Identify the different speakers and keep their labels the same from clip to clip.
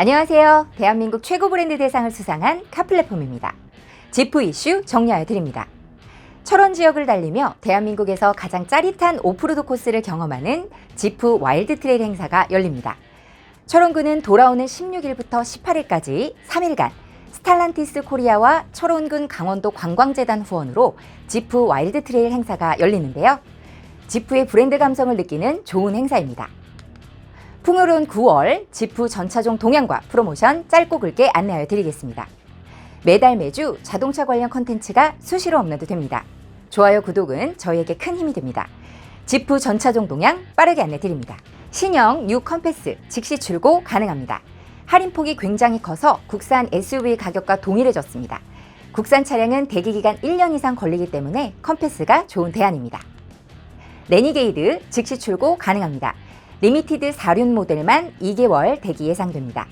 Speaker 1: 안녕하세요. 대한민국 최고 브랜드 대상을 수상한 카 플랫폼입니다. 지프 이슈 정리하여 드립니다. 철원 지역을 달리며 대한민국에서 가장 짜릿한 오프로드 코스를 경험하는 지프 와일드 트레일 행사가 열립니다. 철원군은 돌아오는 16일부터 18일까지 3일간 스탈란티스 코리아와 철원군 강원도 관광재단 후원으로 지프 와일드 트레일 행사가 열리는데요. 지프의 브랜드 감성을 느끼는 좋은 행사입니다. 풍요로운 9월 지프 전차종 동향과 프로모션 짧고 굵게 안내하여 드리겠습니다. 매달 매주 자동차 관련 컨텐츠가 수시로 업로드 됩니다. 좋아요, 구독은 저희에게 큰 힘이 됩니다. 지프 전차종 동향 빠르게 안내 드립니다. 신형 뉴 컴패스 즉시 출고 가능합니다. 할인폭이 굉장히 커서 국산 SUV 가격과 동일해졌습니다. 국산 차량은 대기 기간 1년 이상 걸리기 때문에 컴패스가 좋은 대안입니다. 레니게이드 즉시 출고 가능합니다. 리미티드 4륜 모델만 2개월 대기 예상됩니다.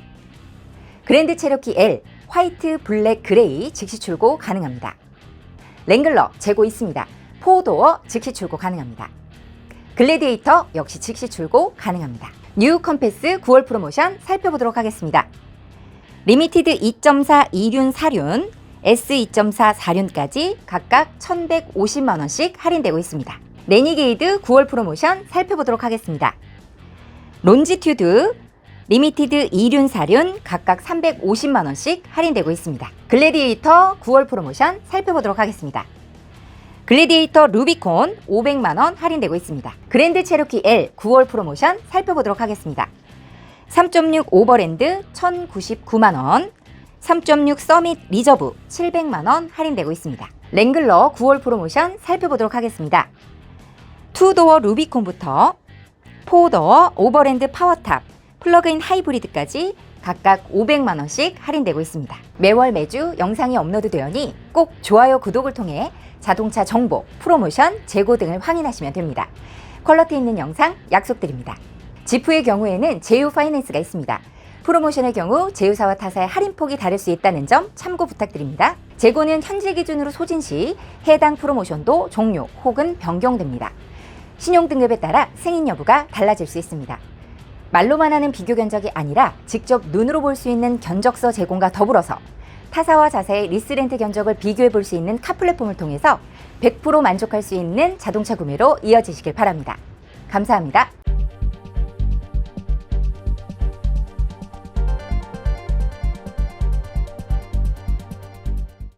Speaker 1: 그랜드 체로키 L 화이트 블랙 그레이 즉시 출고 가능합니다. 랭글러 재고 있습니다. 포도어 즉시 출고 가능합니다. 글래디에이터 역시 즉시 출고 가능합니다. 뉴 컴패스 9월 프로모션 살펴보도록 하겠습니다. 리미티드 2.4 2륜 4륜, S2.4 4륜까지 각각 1,150만 원씩 할인되고 있습니다. 레니게이드 9월 프로모션 살펴보도록 하겠습니다. 론지튜드 리미티드 2륜 4륜 각각 350만 원씩 할인되고 있습니다. 글래디에이터 9월 프로모션 살펴보도록 하겠습니다. 글래디에이터 루비콘 500만 원 할인되고 있습니다. 그랜드 체로키 L 9월 프로모션 살펴보도록 하겠습니다. 3.6 오버랜드 1,099만 원, 3.6 서밋 리저브 700만 원 할인되고 있습니다. 랭글러 9월 프로모션 살펴보도록 하겠습니다. 투도어 루비콘부터 포더어 오버랜드 파워탑, 플러그인 하이브리드까지 각각 500만 원씩 할인되고 있습니다. 매월 매주 영상이 업로드되오니 꼭 좋아요, 구독을 통해 자동차 정보, 프로모션, 재고 등을 확인하시면 됩니다. 퀄러티 있는 영상 약속드립니다. 지프의 경우에는 제휴 파이낸스가 있습니다. 프로모션의 경우 제휴사와 타사의 할인폭이 다를 수 있다는 점 참고 부탁드립니다. 재고는 현재 기준으로 소진 시 해당 프로모션도 종료 혹은 변경됩니다. 신용등급에 따라 승인 여부가 달라질 수 있습니다. 말로만 하는 비교 견적이 아니라 직접 눈으로 볼 수 있는 견적서 제공과 더불어서 타사와 자사의 리스렌트 견적을 비교해 볼 수 있는 카 플랫폼을 통해서 100% 만족할 수 있는 자동차 구매로 이어지시길 바랍니다. 감사합니다.